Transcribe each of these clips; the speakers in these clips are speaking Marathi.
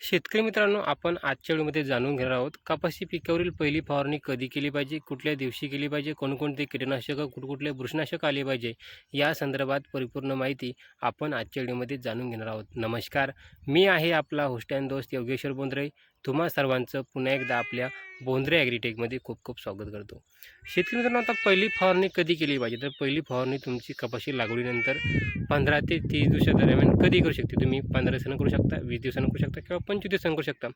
शेतकरी मित्रांनो आपण आजच्या वेळेमध्ये जाणून घेणार आहोत कापाशी पिकावरील पहिली फवारणी कधी केली पाहिजे कुठल्या दिवशी केली पाहिजे कोणकोणते कीटकनाशकं कुठकुठले बुरशीनाशक आले पाहिजे या संदर्भात परिपूर्ण माहिती आपण आजच्या व्हिडिओमध्ये जाणून घेणार आहोत. नमस्कार मी आहे आपला होस्टॅन दोस्त योगेश्वर बोंद्रे. तुम्हा सर्वांचं पुन्हा एकदा आपल्या बोंद्रे ॲग्रीटेकमध्ये खूप खूप स्वागत करतो. शेतकरी मित्रांनो आता पहिली फवारणी कधी केली पाहिजे? तर पहिली फवारणी तुमची कपाशी लागवडीनंतर पंधरा ते तीस दिवसादरम्यान कधी करू शकते? तुम्ही पंधरा दिवसानं करू शकता वीस दिवसानं करू शकता किंवा पंचवीस दिवसानं करू शकता.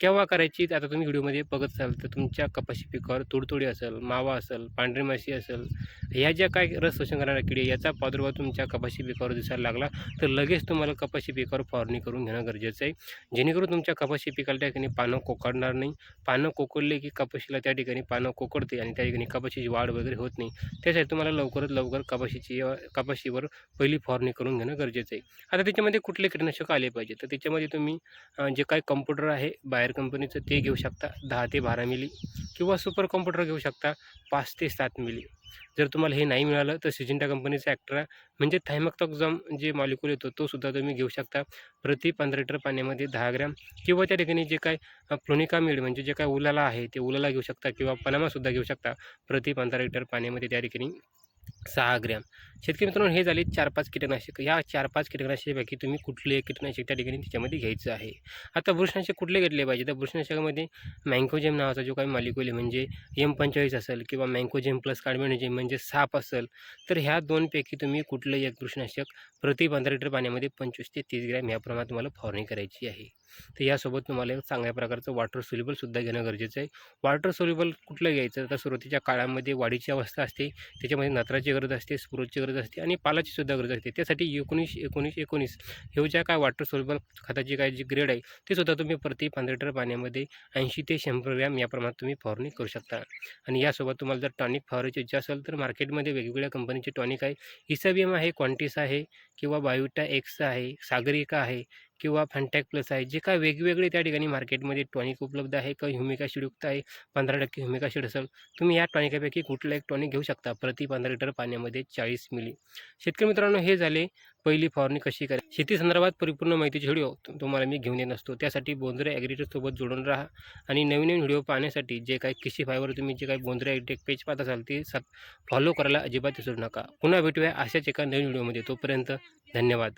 केव्हा करायची? आता तुम्ही व्हिडिओमध्ये बघत असाल तर तुमच्या कपाशी पिकावर तुडतुडी असेल मावा असेल पांढरी माशी असेल ह्या ज्या काय रस शोषण करणाऱ्या किडे याचा प्रादुर्भाव तुमच्या कपाशी पिकावर दिसायला लागला तर लगेच तुम्हाला कपाशी पिकावर फवारणी करून घेणं गरजेचं आहे. जेणेकरून तुमच्या कपाशी पिकाला त्या ठिकाणी पानं कोकडणार नाही. पानं कोकडले की कपाशीला त्या ठिकाणी पानं कोकडते आणि त्या ठिकाणी कपाशीची वाढ वगैरे होत नाही. त्यासाठी तुम्हाला लवकरात लवकर कपाशीची कपाशीवर पहिली फवारणी करून घेणं गरजेचं आहे. आता त्याच्यामध्ये कुठले कीटकनाशक आले पाहिजे तर त्याच्यामध्ये तुम्ही जे काही कम्प्युटर आहे बाहेर कंपनीचं ते घेऊ शकता. दहा ते बारा मिली किंवा सुपर कॉम्प्युटर घेऊ शकता. पाच ते सात मिली जर तुम्हाला हे नाही मिळालं तर सिजिंटा कंपनीचा ॲक्ट्रा म्हणजे थायमॅक्टॉक्झम जे मॉलिक्यूल येतो तो सुद्धा तुम्ही घेऊ शकता. प्रति पंधरा लिटर पाण्यामध्ये दहा ग्रॅम. किंवा त्या ठिकाणी जे काय फ्लोनिकामिड म्हणजे जे काय उलाला आहे ते उलाला घेऊ शकता किंवा पनामासुद्धा घेऊ शकता. प्रति पंधरा लिटर पाण्यामध्ये त्या ठिकाणी सहा ग्रॅम. शेतकरी मित्रांनो हे झाले चार पाच कीटकनाशक. या चार पाच कीटकनाशकापैकी तुम्ही कुठले कीटकनाशक त्या ठिकाणी त्याच्यामध्ये घ्यायचं आहे? आता बुरशीनाशक कुठले घेतले पाहिजे? तर बुरशीनाशकामध्ये मँकोजेम नावाचा जो काही मालिकोल आहे म्हणजे एम पंचेचाळीस असेल किंवा मँकोजेम प्लस कार्बोनेजेम म्हणजे साप असेल तर ह्या दोनपैकी तुम्ही कुठलंही एक बुरशीनाशक प्रति पंधरा लिटर पाण्यामध्ये पंचवीस ते तीस ग्रॅम ह्या प्रमाणात तुम्हाला फवारणी करायची आहे. तर यासोबत तुम्हाला एक चांगल्या प्रकारचं वॉटर सोल्युबलसुद्धा घेणं गरजेचं आहे. वॉटर सोल्युबल कुठलं घ्यायचं? तर सुरुवातीच्या काळामध्ये वाढीची अवस्था असते. त्याच्यामध्ये नत्राची गरज असते स्प्रोचची गरज असते आणि पालाची सुद्धा गरज असते. त्यासाठी एकोणीस एकोणीस एकोणीस हे ज्या काय वॉटर सोल्युबल खताची काय जी ग्रेड आहे ते सुद्धा तुम्ही प्रति पंधरा लिटर पाण्यामध्ये ऐंशी ते शंभर ग्रॅम या प्रमाणात तुम्ही फवारणी करू शकता. आणि यासोबत तुम्हाला जर टॉनिक फवारायची इच्छा असेल तर मार्केटमध्ये वेगवेगळ्या कंपनीचे टॉनिक आहे. इसाबियम आहे क्वांटिस आहे किंवा बायोटा एक्स आहे सागरिका आहे किंवा फॅन्टॅक प्लस आहे जे काय वेगवेगळे त्या ठिकाणी मार्केटमध्ये टॉनिक उपलब्ध आहे का ह्युमिका शिडयुक्त आहे पंधरा टक्के ह्युमिका शिड असेल तुम्ही या टॉनिकापैकी कुठला एक टॉनिक घेऊ शकता प्रति पंधरा लिटर पाण्यामध्ये चाळीस मिली. शेतकरी मित्रांनो हे झाले पहिली फवारणी कशी करा शेती संदर्भात परिपूर्ण माहितीचे व्हिडिओ तुम्हाला मी घेऊन येत असतो त्यासाठी बोंद्रे ॲग्रिटेकसोबत जोडून राहा आणि नवीन नवीन व्हिडिओ पाहण्यासाठी जे काही किशी फायवर तुम्ही जे काही बोंद्रे ॲग्रिटेक पेज पाहत असाल ते फॉलो करायला अजिबात विसरू नका. पुन्हा भेटूया अशाच एका नवीन व्हिडिओमध्ये. तोपर्यंत धन्यवाद.